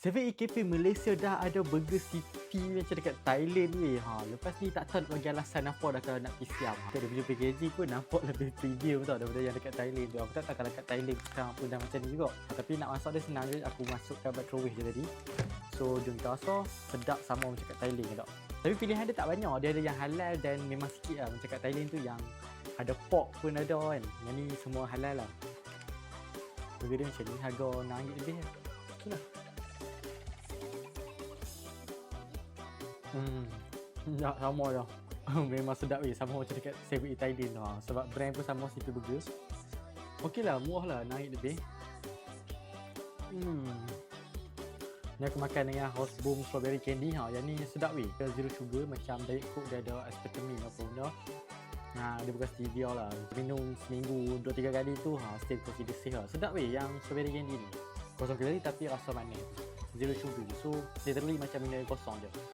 7 Cafe Malaysia dah ada burger city macam dekat Thailand weh. Ha, lepas ni tak tahu nak bagi alasan apa dah kalau nak pergi siam. Ha, dia punya packaging pun nampak lebih premium tau daripada yang dekat Thailand tu. Aku tak tahu kalau kat Thailand sekarang pun dah macam ni juga. Ha, tapi nak masak dia senang je. Aku masukkan microwave je tadi. So, dia kita rasa sedap sama macam kat Thailand tak. Tapi pilihan dia tak banyak. Dia ada yang halal dan memang sikit lah. Macam kat Thailand tu yang ada pork pun ada kan. Yang ni semua halal lah. Burger dia macam ni harga RM6 lebih lah. Okay lah. Hmm. Ya, sama je. Memang sedap weh. Sama macam dekat 7 Thailand tu. Ha. Sebab brand pun sama City Burgers. Okey lah, murah lah. Naik lebih. Hmm. Ni aku makan dengan House Boom Strawberry Candy. Ha. Yang ni sedap weh. Zero sugar macam Diet Coke dia ada aspartame apa benda. Ha, dia bukan stevia lah. Minum seminggu 2-3 kali tu ha, still consider safe lah. Sedap weh yang strawberry candy ni. Kosong kalori tapi rasa manis. Zero sugar. So, literally macam minum kosong je.